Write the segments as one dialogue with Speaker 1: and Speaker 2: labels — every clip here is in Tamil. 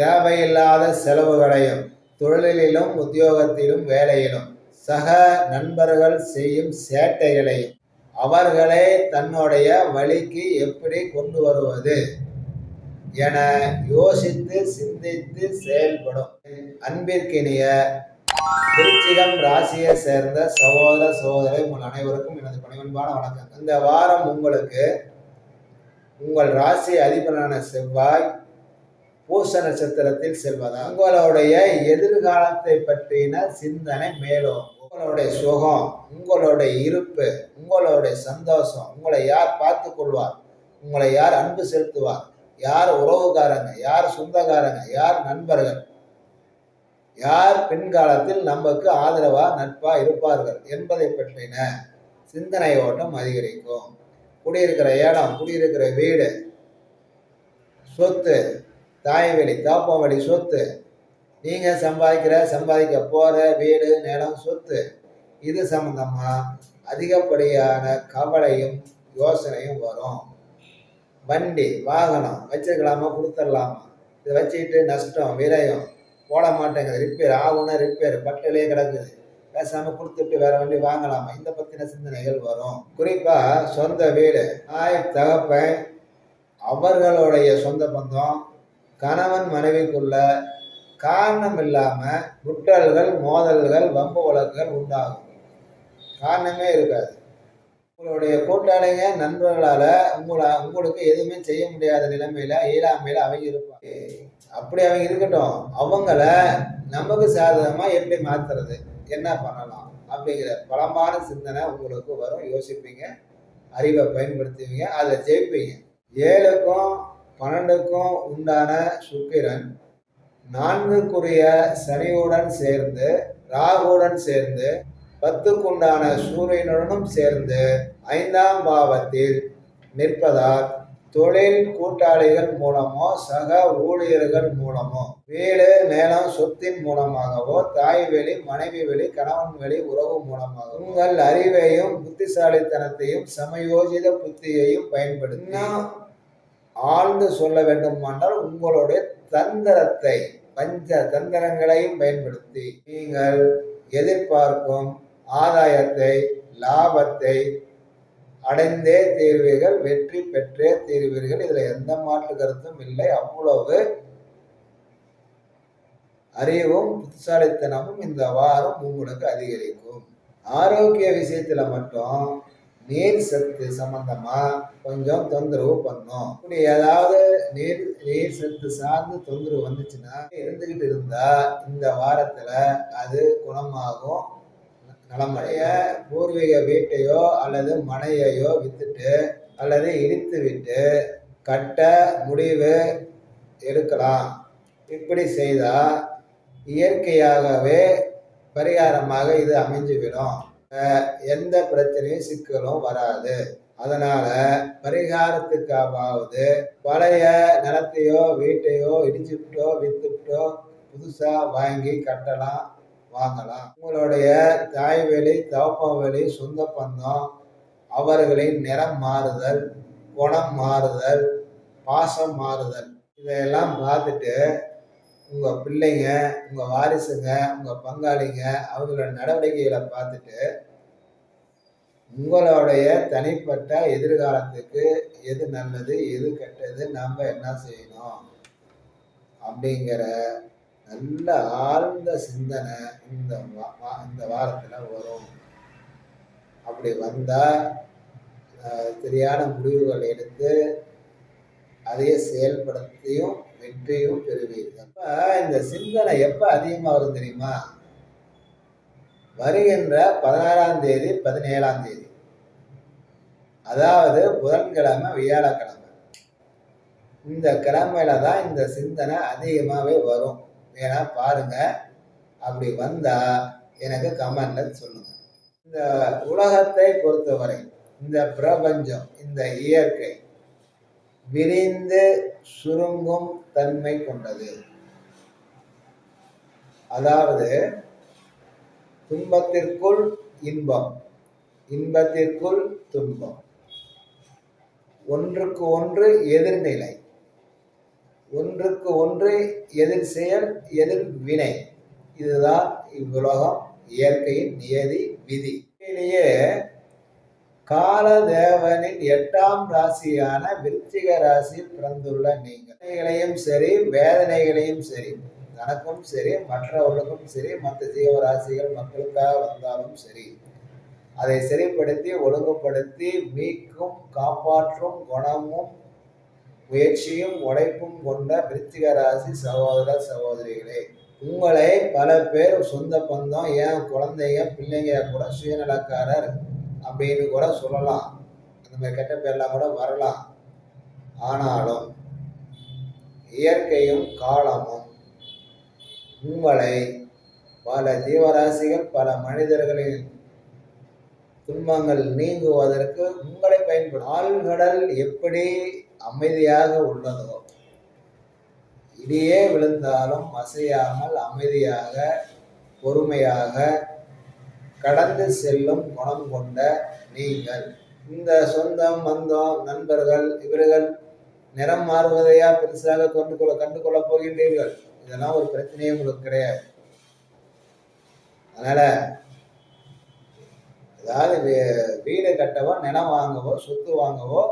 Speaker 1: தேவையில்லாத செலவுகளையும் தொழிலிலும் உத்தியோகத்திலும் வேலையிலும். சக நண்பர்கள் செய்யும் சேட்டைகளையும் அவர்களை தன்னுடைய வழிக்கு எப்படி கொண்டு வருவது என யோசித்து சிந்தித்து செயல்படும். அன்பிற்கினிய விருச்சிகம் ராசியை சேர்ந்த சகோதர சகோதரி உங்கள் அனைவருக்கும் எனது பணிவன்பான வணக்கம். இந்த வாரம் உங்களுக்கு உங்கள் ராசி அதிபரான செவ்வாய் பூச நட்சத்திரத்தில் செல்வதா. உங்களுடைய எதிர்காலத்தை பற்றின சிந்தனை மேலும். உங்களுடைய சுகம் உங்களுடைய இருப்பு உங்களுடைய சந்தோஷம் உங்களை யார் பார்த்து கொள்வார்? உங்களை யார் அன்பு செலுத்துவார்? யார் உறவுக்காரங்க யார் சொந்தக்காரங்க யார் நண்பர்கள்? யார் பின்காலத்தில் நமக்கு ஆதரவா நட்பா இருப்பார்கள் என்பதை பற்றின சிந்தனை ஓட்டம் அதிகரிக்கும். குடியிருக்கிற இடம் குடியிருக்கிற வீடு சொத்து தாய் வேலை தாப்பம் வழி சொத்து. நீங்கள் சம்பாதிக்கிற சம்பாதிக்க போகிற வீடு நிலம் சொத்து. இது சம்மந்தமாக அதிகப்படியான கவலையும் யோசனையும் வரும். வண்டி வாகனம் வச்சிருக்கலாமா கொடுத்துடலாமா? இதை வச்சுக்கிட்டு நஷ்டம் விரயம் போட மாட்டேங்குது. ரிப்பேர் ஆகுன்னா ரிப்பேர் பட்டிலே கிடக்குது. பேசாமல் கொடுத்துட்டு வேற வண்டி வாங்கலாமா? இந்த பற்றின சிந்தனைகள் வரும். குறிப்பாக சொந்த வீடு. ஆய் தகப்பன் அவர்களுடைய சொந்த பந்தம் கணவன் மனைவிக்குள்ள காரணம் இல்லாமல் குற்றல்கள் மோதல்கள் வம்பு வழக்குகள் உண்டாகும். காரணமே இருக்காது. உங்களுடைய கூட்டாளிங்க நண்பர்களால் உங்களை உங்களுக்கு எதுவுமே செய்ய முடியாத நிலைமையில இயலாமையில அவங்க இருப்பாங்க. அப்படி அவங்க இருக்கட்டும். அவங்கள நமக்கு சாதகமாக எப்படி மாத்துறது? என்ன பண்ணலாம்? அப்படிங்கிற பலமான சிந்தனை உங்களுக்கு வரும். யோசிப்பீங்க. அறிவை பயன்படுத்துவீங்க. அதை ஜெயிப்பீங்க. ஏழுக்கும் பன்னெண்டுக்கும் உண்டான சுக்கிரன் நான்குக்குரிய சனியுடன் சேர்ந்து ராகுடன் சேர்ந்து பத்துக்குண்டான சூரியனுடனும் சேர்ந்து ஐந்தாம் பாவத்தில் நிற்பதால் தொழில் கூட்டாளிகள் மூலமோ சக ஊழியர்கள் மூலமோ வீடு நிலம் சொத்தின் மூலமாகவோ தாய் வெளி மனைவி வெளி கணவன் வெளி உறவு மூலமாக உங்கள் அறிவையும் புத்திசாலித்தனத்தையும் சமயோஜித புத்தியையும் பயன்படுத்தி ஆழ்ந்து சொல்ல வேண்டுமானால் உங்களுடைய தந்திரத்தை பஞ்ச தந்திரங்களையும் பயன்படுத்தி நீங்கள் எதிர்பார்க்கும் ஆதாயத்தை லாபத்தை அடைந்தே தீர்வீர்கள் வெற்றி பெற்றே தீர்வீர்கள். இதுல எந்த மாற்று கருத்தும் இல்லை. அவ்வளவு அறிவும் புத்திசாலித்தனமும் இந்த வாரம் உங்களுக்கு அதிகரிக்கும். ஆரோக்கிய விஷயத்துல மட்டும் நீர் சத்து சம்பந்தமா கொஞ்சம் தொந்தரவு பண்ணும் இப்படி ஏதாவது நீர் நீர் சத்து சார்ந்து தொந்தரவு வந்துச்சுன்னா இருந்துகிட்டு இருந்தா இந்த வாரத்துல அது குணமாகும். நலமடைய பூர்வீக வீட்டையோ அல்லது மனையையோ வித்துட்டு அல்லது இடித்து விட்டு கட்ட முடிவு எடுக்கலாம். இப்படி செய்தால் இயற்கையாகவே பரிகாரமாக இது அமைஞ்சுவிடும். எந்த பிரச்சனையும் சிக்கலும் வராது. அதனால பரிகாரத்துக்காவது பழைய நிலத்தையோ வீட்டையோ இடிச்சுட்டோ வித்துட்டோ புதுசா வாங்கி கட்டலாம் வாங்கலாம். உங்களுடைய தாய் வழி தவப்பம் வழி சொந்த பந்தம் அவர்களின் நிறம் மாறுதல் குணம் மாறுதல் பாசம் மாறுதல் இதையெல்லாம் பார்த்துட்டு உங்கள் பிள்ளைங்க உங்கள் வாரிசுங்க உங்கள் பங்காளிங்க அவங்களோட நடவடிக்கைகளை பார்த்துட்டு உங்களுடைய தனிப்பட்ட எதிர்காலத்துக்கு எது நல்லது எது கெட்டது நாம் என்ன செய்யணும்? அப்படிங்கிற நல்ல ஆழ்ந்த சிந்தனை இந்த இந்த வாரத்தில் வரும். அப்படி வந்தால் சரியான முடிவுகள் எடுத்து அதையே செயல்படுத்தியும் வெற்றியும் பெறுவீர்கள். அப்ப இந்த சிந்தனை எப்போ அதிகமாக வரும் தெரியுமா? வருகின்ற பதினாறாம் தேதி பதினேழாம் தேதி. அதாவது புதன்கிழமை வியாழக்கிழமை. இந்த கிழமையில தான் இந்த சிந்தனை அதிகமாகவே வரும். ஏன்னா பாருங்க அப்படி வந்தா எனக்கு கமெண்ட்ல சொல்லுங்க. இந்த உலகத்தை பொறுத்தவரை இந்த பிரபஞ்சம் இந்த இயற்கை விரிந்து சுருங்கும் தன்மை கொண்டது. அதாவது துன்பத்திற்குள் இன்பம் இன்பத்திற்குள் துன்பம். ஒன்றுக்கு ஒன்று எதிர்நிலை ஒன்றுக்கு ஒன்று எதிர் செயல் எதிர் வினை. இதுதான் இவ்வுலகம் இயற்கையின் நியதி விதி. உண்மையிலேயே காலதேவனின் எட்டாம் ராசியான விருச்சிக ராசியில் பிறந்துள்ள நீங்கள். சரி வேதனைகளையும் சரி தனக்கும் சரி மற்றவர்களுக்கும் சரி மற்ற ஜீவராசிகள் மக்களுக்காக வந்தாலும் சரி அதை சரிப்படுத்தி ஒழுங்குபடுத்தி மீட்கும் காப்பாற்றும் குணமும் முயற்சியும் உழைப்பும் கொண்ட விருத்திக ராசி சகோதர சகோதரிகளே உங்களை பல பேர் சொந்த பந்தம் ஏன் குழந்தைங்க பிள்ளைங்க கூட சுயநலக்காரர் அப்படின்னு கூட சொல்லலாம். அந்த மாதிரி கெட்ட பேர்லாம் கூட வரலாம். ஆனாலும் இயற்கையும் காலமும் உங்களை பல ஜீவராசிகள் பல மனிதர்களின் துன்பங்கள் நீங்குவதற்கு உங்களை பயன்படும். ஆழ்கடல் எப்படி அமைதியாக உள்ளதோ இடியே விழுந்தாலும் அசையாமல் அமைதியாக பொறுமையாக கடந்து செல்லும் குணம் கொண்ட நீங்கள். இந்த சொந்தம் பந்தம் நண்பர்கள் இவர்கள் நிறம் மாறுவதையா பெருசாக கொண்டு கொள்ள கண்டு கொள்ள போகின்றீர்கள். இதெல்லாம் ஒரு பிரச்சனையே உங்களுக்கு கிடையாது. அதனால அதாவது வீ- வீடு கட்டவோ நிலம் வாங்கவோ சொத்து வாங்கவோ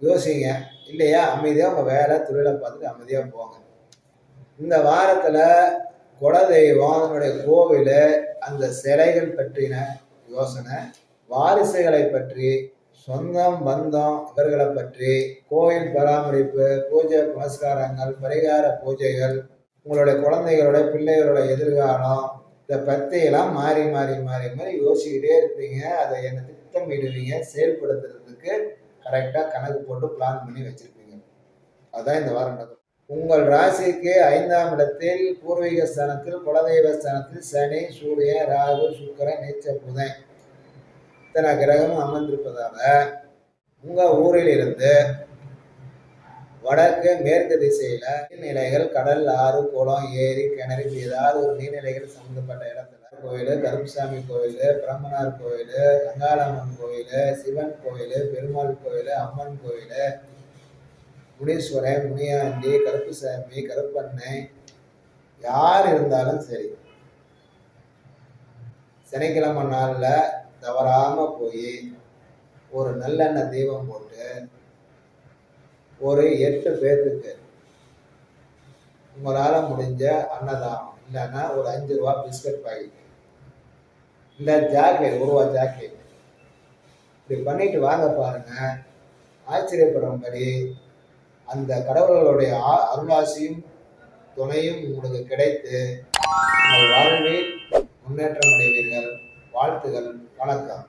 Speaker 1: யோசிங்க. இல்லையா? அமைதியாக உங்கள் வேலை தொழிலை பார்த்துட்டு அமைதியாக போங்க. இந்த வாரத்தில் குலதெய்வம் அதனுடைய கோவில் அந்த சிலைகள் பற்றின யோசனை வாரிசுகளை பற்றி சொந்தம் பந்தம் இவர்களை பற்றி கோயில் பராமரிப்பு பூஜை புனஸ்காரங்கள் பரிகார பூஜைகள் உங்களுடைய குழந்தைகளோட பிள்ளைகளோட எதிர்காலம் இதை பற்றியெல்லாம் மாறி மாறி மாறி மாறி யோசிக்கிட்டே இருப்பீங்க. அதை என்ன திட்டமிடுவீங்க செயல்படுத்துறதுக்கு கரெக்டாக கணக்கு போட்டு பிளான் பண்ணி வச்சுருப்பீங்க. அதுதான் இந்த வாரம் நடக்கும். உங்கள் ராசிக்கு ஐந்தாம் இடத்தில் பூர்வீக ஸ்தானத்தில் குலதெய்வ ஸ்தானத்தில் சனி சூரியன் ராகு சுக்கிரன் நீச்ச புதன். இத்தனை கிரகமும் அமர்ந்திருப்பதாக உங்கள் ஊரில் இருந்து வடக்கு மேற்கு திசையில் நீர்நிலைகள் கடல் ஆறு குளம் ஏரி கிணறு ஏதாவது ஒரு நீர்நிலைகள் சம்மந்தப்பட்ட இடத்துல கோயில் கருப்புசாமி கோயில் பிரம்மனார் கோயில் கங்காளம்மன் கோயில் சிவன் கோயில் பெருமாள் கோயில் அம்மன் கோயில் முனீஸ்வரன் முனியாண்டி கருப்புசாமி கருப்பண்ணை யார் இருந்தாலும் சரி. சனிக்கிழமை நாளில் தவறாமல் போய் ஒரு நல்லெண்ணெய் தீபம் போட்டு ஒரு எட்டு பேர்த்துக்கு உங்களால் முடிஞ்ச அன்னதானம் இல்லைன்னா ஒரு அஞ்சு ரூபா பிஸ்கட் பாக்கெட். இல்லை ஜாக்கெட் ஒரு ரூபா ஜாக்கெட். இப்படி பண்ணிட்டு வாங்க பாருங்க. ஆச்சரியப்படும்படி அந்த கடவுள்களுடைய அருளாசியும் துணையும் உங்களுக்கு கிடைத்து உங்கள் வாழ்வில் முன்னேற்றம் அடைவீர்கள். வாழ்த்துகள். வணக்கம்.